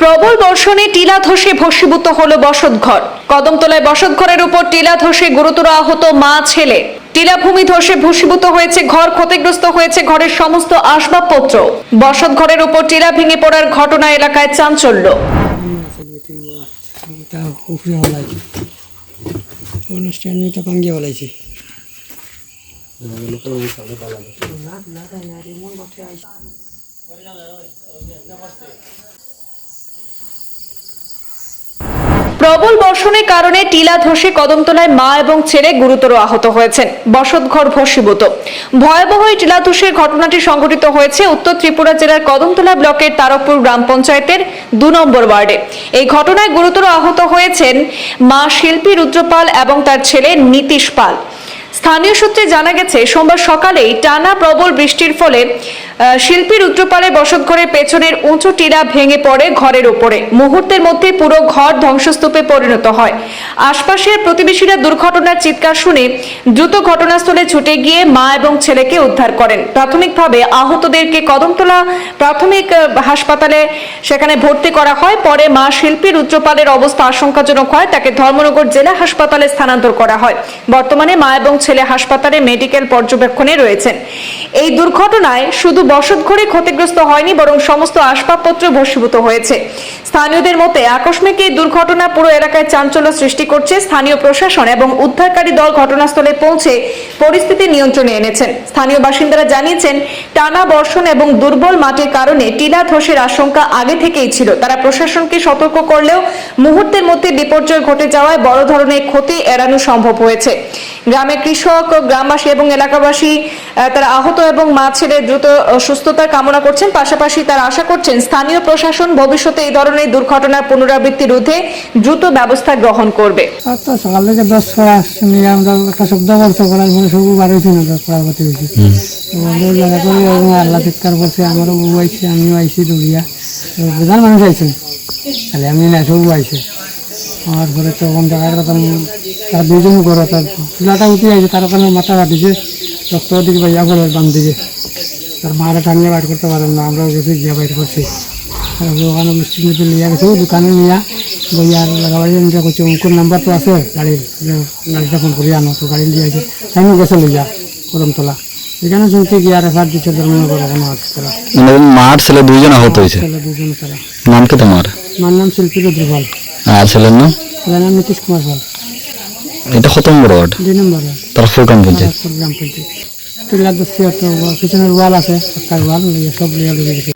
প্রবল বর্ষণে টিলা ধসে ভস্মীভূত হল বসতঘর। কদমতলায় বসতঘরের উপর টিলা ধসে গুরুতর আহত মা, ছেলে। টিলাভূমি ধসে ভস্মীভূত হয়েছে ঘর, ক্ষতিগ্রস্ত হয়েছে ঘরের সমস্ত আসবাবপত্র। বসতঘরের উপর টিলা ভেঙে পড়ার ঘটনা এলাকায় চাঞ্চল্য। প্রবল বর্ষণের কারণে টিলা ধসে কদমতলায় মা এবং ছেলে গুরুতর আহত হয়েছেন। বসতঘর ভসীভূত ভয়াবহ এই টিলা ধসের ঘটনাটি সংঘটিত হয়েছে উত্তর ত্রিপুরা জেলার কদমতলা ব্লকের তারকপুর গ্রাম পঞ্চায়েতের দু নম্বর ওয়ার্ডে। এই ঘটনায় গুরুতর আহত হয়েছেন মা শিল্পী রুদ্রপাল এবং তার ছেলে নীতিশ পাল। স্থানীয় সূত্রে জানা গেছে, সোমবার সকালেই টানা প্রবল বৃষ্টির ফলে শিল্পী রুদ্রপালের বসতঘরের পেছনের উঁচু টিলা ভেঙে পড়ে ঘরের উপরে মুহূর্তের মধ্যে পুরো ঘর ধ্বংসস্তূপে পরিণত হয়। আশপাশের প্রতিবেশীরা দুর্ঘটনার চিৎকার শুনে দ্রুত ঘটনাস্থলে ছুটে গিয়ে মা এবং ছেলেকে উদ্ধার করেন। প্রাথমিকভাবে আহতদেরকে কদমতলা প্রাথমিক হাসপাতালে সেখানে ভর্তি করা হয়। পরে মা শিল্পী রুদ্রপালের অবস্থা আশঙ্কাজনক হয়। তাকে ধর্মনগর জেলা হাসপাতালে স্থানান্তর করা হয়। বর্তমানে মা এবং ছেলে হাসপাতালে মেডিকেল পর্যবেক্ষণে রয়েছেন। এই দুর্ঘটনায় শুধু বসতঘরে ক্ষতিগ্রস্ত হয়নি, বরং সমস্ত আসবাবপত্র ভস্মীভূত হয়েছে। স্থানীয়দের মতে আকস্মিক এই দুর্ঘটনা পুরো এলাকায় চাঞ্চল্য সৃষ্টি করছে। স্থানীয় প্রশাসন এবং উদ্ধারকারী দল ঘটনাস্থলে পৌঁছে পরিস্থিতি নিয়ন্ত্রণে এনেছেন। স্থানীয় বাসিন্দারা জানিয়েছেন টানা বর্ষণ এবং দুর্বল মাটির কারণে টিলা ধসের আশঙ্কা আগে থেকেই ছিল। তারা প্রশাসনকে সতর্ক করলেও মুহূর্তের মধ্যে বিপর্যয় ঘটে যাওয়ায় বড় ধরনের ক্ষতি এড়ানো সম্ভব হয়েছে। গ্রামে কৃষক গ্রামবাসী এবং এলাকাবাসী তারা আহত এবং মা ছেলে দ্রুত আহ, সুস্থতার কামনা করছেন। পাশাপাশি তারা আশা করছেন স্থানীয় প্রশাসন ভবিষ্যতে এই ধরনের দুর্ঘটনার পুনরাবৃত্তি রোধে দ্রুত ব্যবস্থা গ্রহণ করবে। সকাল থেকে দশ আমরা একটা শব্দ করছে করার পরে সবু বার হয়েছে না পড়াপতি হয়েছে তো করে এবং আল্লাহ চিৎকার করছে আমারও বউ আমিও আইছি দৌড়িয়া। প্রধান মানুষ আইছেন খালি আমি না সবু আইছে। আমার ঘরে কথা তার দুজন ঘর তার চুলাটা উঠে আইছে তার ওখানে মাথা কাটিছে রক্ত দিকে বাইয়া করে বান দিকে। তার মারা টানিয়ে বাইর করতে পারেন না আমরাও গেছি গিয়া বাইর করছি। ওখানে মিষ্টি মিষ্টি লিয়া গেছে দোকানে নিয়া বইয়ার লাগাবাড়ি নিয়ে করছে কোন নাম্বার তো আছে গাড়ির গাড়িটা ফোন করি আনো তো গাড়ি লিয়ে আছে তাইও গেছে লইয়া কদমতলা। এখানে শুনছি গিয়া রেফার দিচ্ছে ধর্মনগর কোনো আছে তারা? মার ছেলে দুইজন আহত হয়েছে? ছেলে দুজন তারা। নাম কি তোমার? আমার নাম শিল্পী রুদ্রপাল। আর ছেলের নাম? তার নাম নীতিশ কুমার পাল। এটা কত নম্বর ওয়ার্ড? দুই নম্বর তার ফুল কাম বলছে গ্রাম পঞ্চায়েত। টিলা দস্তি পিছনের ওয়াল আছে একটা ওয়াল সব লিয়া গেছে।